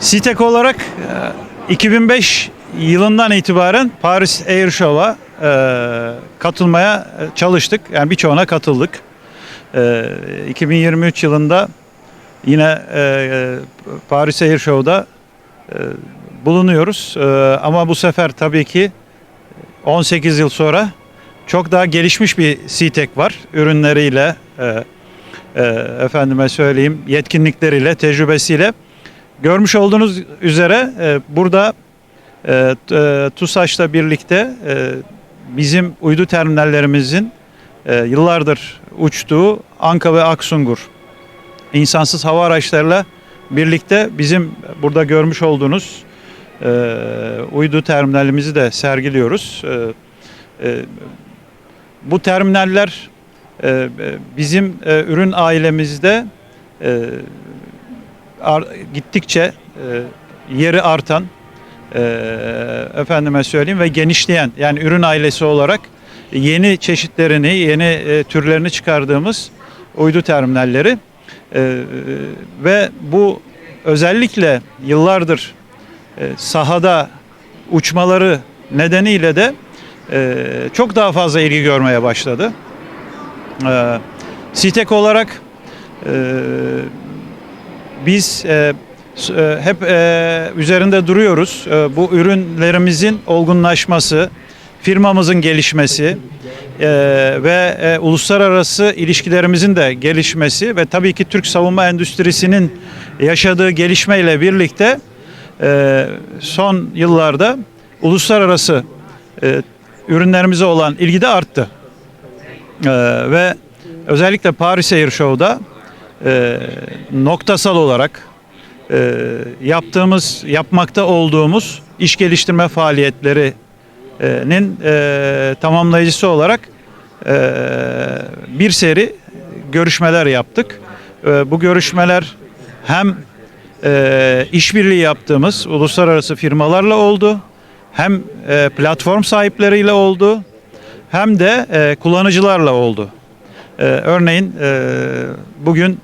SİTEK olarak e, 2005 yılından itibaren Paris Air Show'a e, katılmaya çalıştık. Yani birçoğuna katıldık. E, 2023 yılında yine e, Paris Air Show'da e, bulunuyoruz. E, ama bu sefer tabii ki 18 yıl sonra çok daha gelişmiş bir SİTEK var. Ürünleriyle, e, e, efendime söyleyeyim yetkinlikleriyle, tecrübesiyle. Görmüş olduğunuz üzere e, burada e, e, TUSAŞ'la birlikte e, bizim uydu terminallerimizin e, yıllardır uçtuğu Anka ve Aksungur insansız hava araçlarıyla birlikte bizim burada görmüş olduğunuz e, uydu terminalimizi de sergiliyoruz. E, e, bu terminaller e, e, bizim e, ürün ailemizde e, ar- gittikçe e, yeri artan e, efendime söyleyeyim ve genişleyen yani ürün ailesi olarak yeni çeşitlerini, yeni e, türlerini çıkardığımız uydu terminalleri E, ve bu özellikle yıllardır e, sahada uçmaları nedeniyle de e, çok daha fazla ilgi görmeye başladı. E, SİTEK olarak e, biz e, e, hep e, üzerinde duruyoruz. E, bu ürünlerimizin olgunlaşması, firmamızın gelişmesi e, ve e, uluslararası ilişkilerimizin de gelişmesi ve tabii ki Türk savunma endüstrisinin yaşadığı gelişmeyle birlikte e, son yıllarda uluslararası e, ürünlerimize olan ilgi de arttı. E, ve özellikle Paris Air Show'da e, noktasal olarak e, yaptığımız, yapmakta olduğumuz iş geliştirme faaliyetlerinin e, tamamlayıcısı olarak e, bir seri görüşmeler yaptık. E, bu görüşmeler hem e, işbirliği yaptığımız uluslararası firmalarla oldu, hem e, platform sahipleriyle oldu, hem de e, kullanıcılarla oldu. E, örneğin e, bugün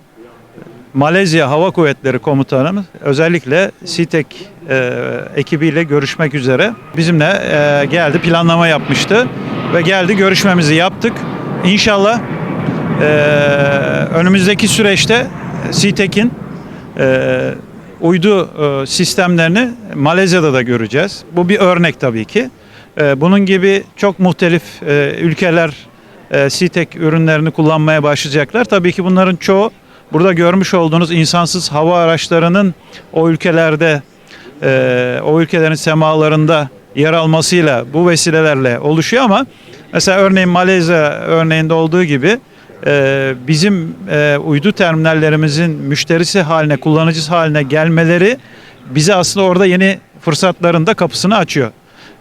Malezya Hava Kuvvetleri Komutanımız özellikle SİTEK e, ekibiyle görüşmek üzere bizimle e, geldi planlama yapmıştı ve geldi görüşmemizi yaptık. İnşallah e, önümüzdeki süreçte SİTEK'in e, uydu e, sistemlerini Malezya'da da göreceğiz. Bu bir örnek tabii ki. E, bunun gibi çok muhtelif e, ülkeler e, SİTEK ürünlerini kullanmaya başlayacaklar. Tabii ki bunların çoğu burada görmüş olduğunuz insansız hava araçlarının o ülkelerde e, o ülkelerin semalarında yer almasıyla bu vesilelerle oluşuyor ama mesela örneğin Malezya örneğinde olduğu gibi e, bizim e, uydu terminallerimizin müşterisi haline, kullanıcısı haline gelmeleri bize aslında orada yeni fırsatların da kapısını açıyor.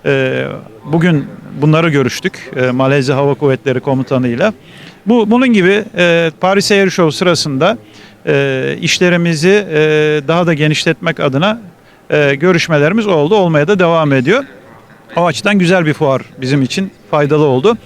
E, bugün bunları görüştük e, Malezya Hava Kuvvetleri Komutanı'yla. Bu bunun gibi e, Paris Air Show sırasında e, işlerimizi e, daha da genişletmek adına e, görüşmelerimiz oldu, olmaya da devam ediyor. O açıdan güzel bir fuar bizim için faydalı oldu.